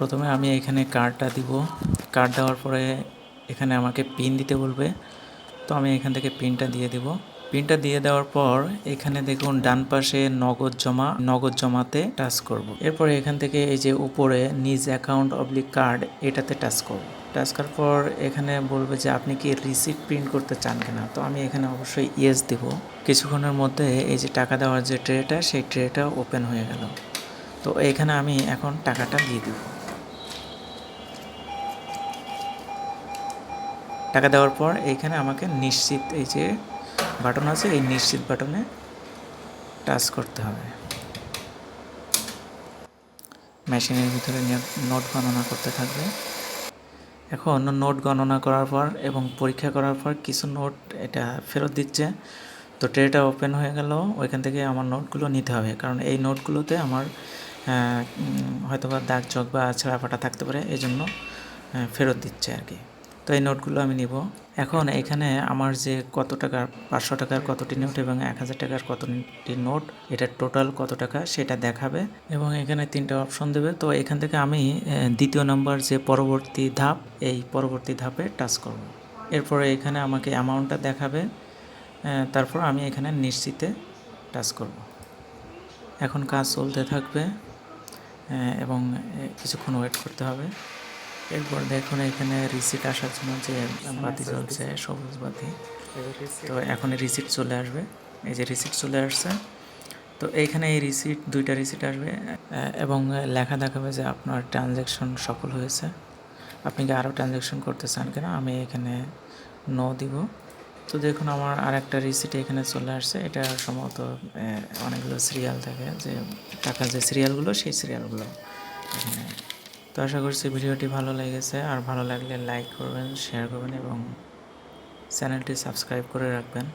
প্রথমে আমি এখানে কার্ডটা দিব। কার্ড দেওয়ার পরে এখানে আমাকে পিন দিতে বলবে। তো আমি এখান থেকে পিনটা দিয়ে দিব। পিনটা দিয়ে দেওয়ার পর এখানে দেখুন, ডান পাশে নগদ জমা, নগদ জমাতে টাচ করব। এরপরে এখান থেকে এই যে উপরে নিজ অ্যাকাউন্ট অবলিক কার্ড এটাতে টাচ করব। টাচ করার পর এখানে বলবে যে আপনি কি রিসিপ্ট প্রিন্ট করতে চান কিনা? তো আমি এখানে অবশ্যই ইয়েস দিব। কিছুক্ষণের মধ্যে এই যে টাকা দেওয়ার যে ট্রেটা সেই ট্রেটা ওপেন হয়ে গেল। তো এখানে আমি এখন টাকাটা দিয়ে দিব। টাকা দেওয়ার পর এইখানে আমাকে নিশ্চিত এই যে বাটন আছে এই নিশ্চিত বাটনে টাচ করতে হবে। মেশিনের ভিতরে নোট গণনা করতে থাকবে। এখন অন্য নোট গণনা করার পর এবং পরীক্ষা করার পর কিছু নোট এটা ফেরত দিচ্ছে। তো ট্রেটা ওপেন হয়ে গেল ওইখান থেকে আমার নোটগুলো নিতে হবে। কারণ এই নোটগুলোতে আমার আহ, উম, হয়তোবা দাগ চক বা ছেঁড়া ফাটা থাকতে পারে এই জন্য ফেরত দিচ্ছে আর কি। তো এই নোটগুলো আমি নিব। এখন এখানে আমার যে কত টাকার পাঁচশো টাকার কতটি নোট এবং এক হাজার টাকার কতটি নোট, এটা টোটাল কত টাকা সেটা দেখাবে এবং এখানে তিনটা অপশন দেবে। তো এখান থেকে আমি দ্বিতীয় নম্বর যে পরবর্তী ধাপ, এই পরবর্তী ধাপে টাচ করব। এরপরে এখানে আমাকে অ্যামাউন্টটা দেখাবে তারপর আমি এখানে নিশ্চিতে টাচ করব। এখন কাজ চলতে থাকবে এবং কিছুক্ষণ ওয়েট করতে হবে। এরপর দেখুন, এখানে রিসিট আসার জন্য যে বাতি জ্বলছে, সবুজ বাতি। তো এখন রিসিট চলে আসবে। এই যে রিসিট চলে আসছে। তো এইখানে এই রিসিট দুইটা রিসিট আসবে। এবং লেখা দেখাবে যে আপনার ট্রানজ্যাকশন সফল হয়েছে। আপনি কি আরও ট্রানজ্যাকশন করতে চান কিনা, আমি এখানে নো দিব। তো দেখুন, আমার আর একটা রিসিট এখানে চলে আসছে। এটা সম্ভবত অনেকগুলো সিরিয়াল থাকে। যে টাকার যে সিরিয়ালগুলো সেই সিরিয়ালগুলো এখানে আশা করছি ভিডিওটি ভালো লেগেছে। আর ভালো লাগলে লাইক করবেন শেয়ার করবেন এবং চ্যানেলটি সাবস্ক্রাইব করে রাখবেন।